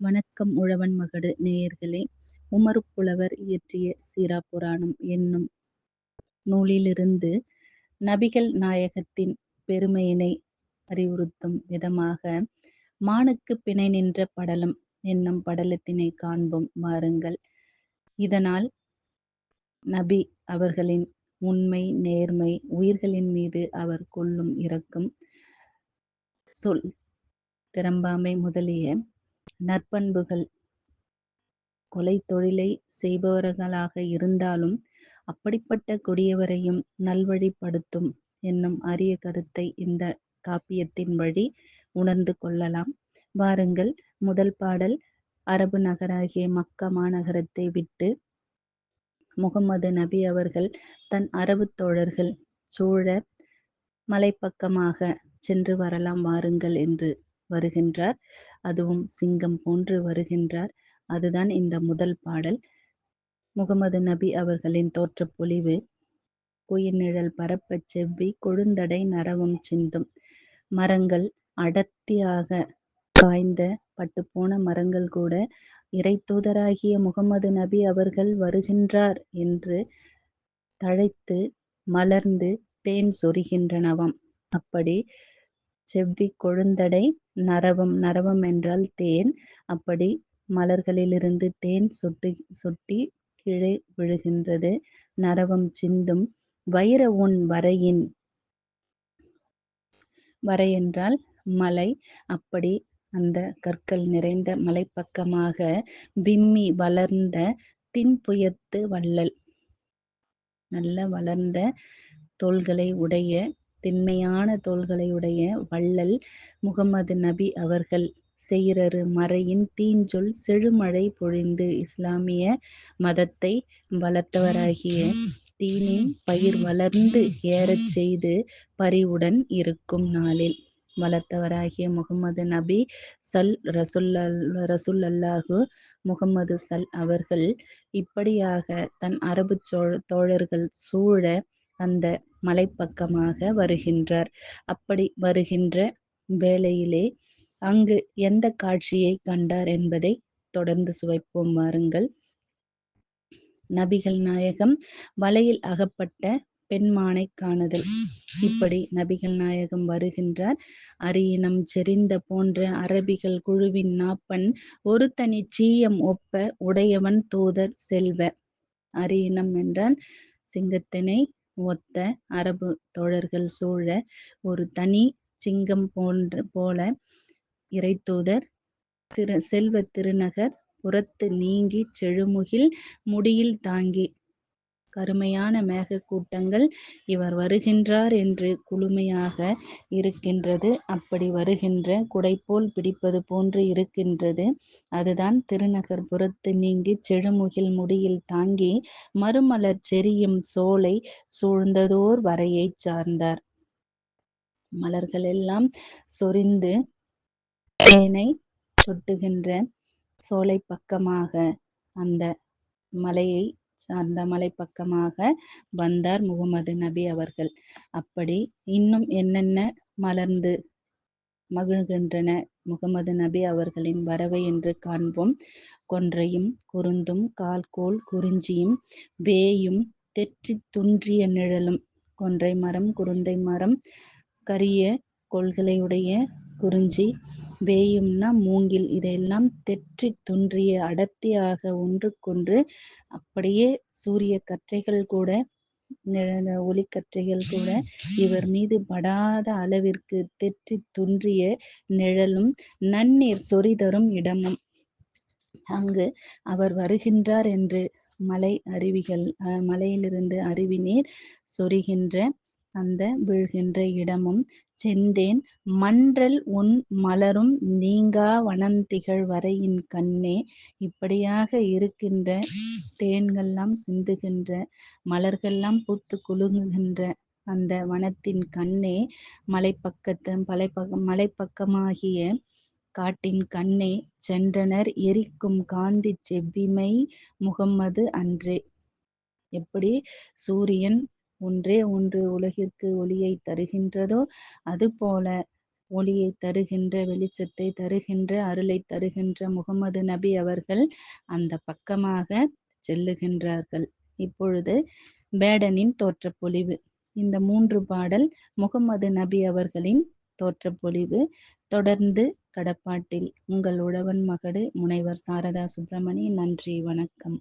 வணக்கம் உழவன் மகடு நேயர்களே உமறுப் புலவர் இயற்றிய சீரா புராணம் என்னும் நூலிலிருந்து நபிகள் நாயகத்தின் பெருமையினை அறிவுறுத்தும் விதமாக மானுக்குப் பிணை நின்ற படலம் என்னும் படலத்தினை காண்போம் வாருங்கள். இதனால் நபி அவர்களின் உண்மை நேர்மை உயிர்களின் மீது அவர் கொள்ளும் இறக்கும் சொல் திறம்பாமை முதலிய நற்பண்புகள் கொலை தொழிலை செய்பவர்களாக இருந்தாலும் அப்படிப்பட்ட கொடியவரையும் நல்வழிப்படுத்தும் என்னும் அரிய கருத்தை இந்த காப்பியத்தின் வழி உணர்ந்து கொள்ளலாம். வாருங்கள் முதல் பாடல் அரபு நகராகிய மக்கா மாநகரத்தை விட்டு முகமது நபி அவர்கள் தன் அரபுத் தோழர்கள் சூழ மலைப்பக்கமாக சென்று வரலாம் வாருங்கள் என்று வருகின்றார். அதுவும் சிங்கம் போன்று வருகின்றார். அதுதான் இந்த முதல் பாடல். முகம்மது நபி அவர்களின் தோற்ற பொலிவு குயிர்நிழல் பரப்ப செவ்வி கொழுந்தடை நரவம் சிந்தும். மரங்கள் அடர்த்தியாக காய்ந்த பட்டுப்போன மரங்கள் கூட இறைத்தூதராகிய முகமது நபி அவர்கள் வருகின்றார் என்று தழைத்து மலர்ந்து தேன் சொரிகின்றனவாம். அப்படி செவ்வி கொழுந்தடை நரவம் நரவம் என்றால் தேன். அப்படி மலர்களிலிருந்து தேன் சொட்டிக் கீழே விழுகின்றது. நரவம் சிந்தும் வைர உன் வரையின் வரை என்றால் மலை. அப்படி அந்த கற்கள் நிறைந்த மலைப்பக்கமாக விம்மி வளர்ந்த தின்புயத்து வள்ளல். நல்ல வளர்ந்த தோள்களை உடைய திண்மையான தோள்களை உடைய வள்ளல் முகம்மது நபி அவர்கள் செய்கிறரு மறையின் தீஞ்சொல் செழுமழை பொழிந்து இஸ்லாமிய மதத்தை வளர்த்தவராகிய தீனின் பயிர் வளர்ந்து ஏறச் செய்து பரிவுடன் இருக்கும் நாளில் வளர்த்தவராகிய முகம்மது நபி சல் ரசுல் ரசுல் அல்லாஹு முகமது சல் அவர்கள் இப்படியாக தன் அரபுத் தோழர்கள் சூழ அந்த மலைப்பக்கமாக வருகின்றார். அப்படி வருகின்ற வேளையிலே அங்கு எந்த காட்சியைக் கண்டார் என்பதை தொடர்ந்து சுவைப்போம் வாருங்கள். நபிகள் நாயகம் வலையில் அகப்பட்ட பெண்மானைக் காணுதல். இப்படி நபிகள் நாயகம் வருகின்றார். அரியினம் செறிந்த போன்ற அரபிகள் குழுவின் நாப்பன் ஒரு தனி சீயம் ஒப்ப உடையவன் தூதர் செல்வ. அரியினம் என்றால் சிங்கத்தினை ஒத்த அரபு தோழர்கள் சூழ ஒரு தனி சிங்கம் போன்ற போல இறைத்தூதர் திரு செல்வத் திருநகர் புறத்து நீங்கிச் செழுமுகில் முடியில் தாங்கி கருமையான மேகக்கூட்டங்கள் இவர் வருகின்றார் என்று குளுமையாக இருக்கின்றது. அப்படி வருகின்ற குடைபோல் பிடிப்பது போன்று இருக்கின்றது. அதுதான் திருநகர் புறத்து நீங்கி செழுமுகில் முடியில் தாங்கி மறுமலர் செரியும் சோலை சூழ்ந்ததோர் வரையைச் சார்ந்தார். மலர்களெல்லாம் சொரிந்து தேனை சொட்டுகின்ற சோலை பக்கமாக அந்த மலையை சார்ந்த மலைப்பக்கமாக வந்தார் முகமது நபி அவர்கள். அப்படி இன்னும் என்னென்ன மலர்ந்து மகிழ்கின்றன முகமது நபி அவர்களின் வரவை என்று காண்போம். கொன்றையும் குருந்தும் கால்கோல் குறிஞ்சியும் வேயும் தெற்றித் துன்றிய நிழலும். கொன்றை மரம் குருந்தை மரம் கரிய கோள்களையுடைய குறிஞ்சி வேயும்னா மூங்கில் இதையெல்லாம் தெற்றித் துன்றிய அடர்த்தியாக ஒன்றுக்கொன்று அப்படியே சூரிய கற்றைகள் கூட ஒளிக்கற்றைகள் கூட இவர் மீது படாத அளவிற்கு தெற்றித் துன்றிய நிழலும் நன்னீர் சொரிதரும் இடமும். அங்கு அவர் வருகின்றார் என்று மலை அருவிகள் மலையிலிருந்து அருவி நீர் சொரிகின்ற அந்த வீழ்கின்ற இடமும் செந்தேன் மன்றல் உன் மலரும் நீங்கா வனந்திகழ் வரையின் கண்ணே. இப்படியாக இருக்கின்ற தேன்கள்லாம் சிந்துகின்ற மலர்கள்லாம் பூத்து குலுங்குகின்ற அந்த வனத்தின் கண்ணே மலைப்பக்கமாகிய காட்டின் கண்ணே சென்றனர் எரிக்கும் காந்தி செவ்விமை முகம்மது அன்றே. எப்படி சூரியன் ஒன்றே ஒன்று உலகிற்கு ஒளியை தருகின்றதோ அதுபோல ஒளியை தருகின்ற வெளிச்சத்தை தருகின்ற அருளை தருகின்ற முகமது நபி அவர்கள் அந்த பக்கமாக செல்லுகின்றார்கள். இப்பொழுது பேடனின் தோற்றப்பொழிவு. இந்த மூன்று பாடல் முகமது நபி அவர்களின் தோற்றப்பொழிவு. தொடர்ந்து கடப்பாட்டில் உங்கள் உழவன் மகடு முனைவர் சாரதா சுப்பிரமணி நன்றி வணக்கம்.